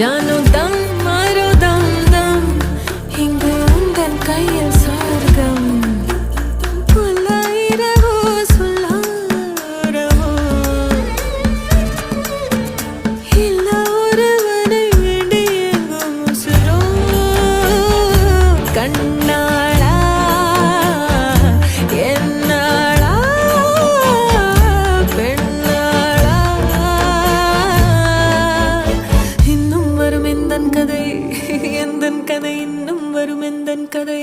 Ya no tan எந்தன் கதை இன்னும் வரும் எந்தன் கதை?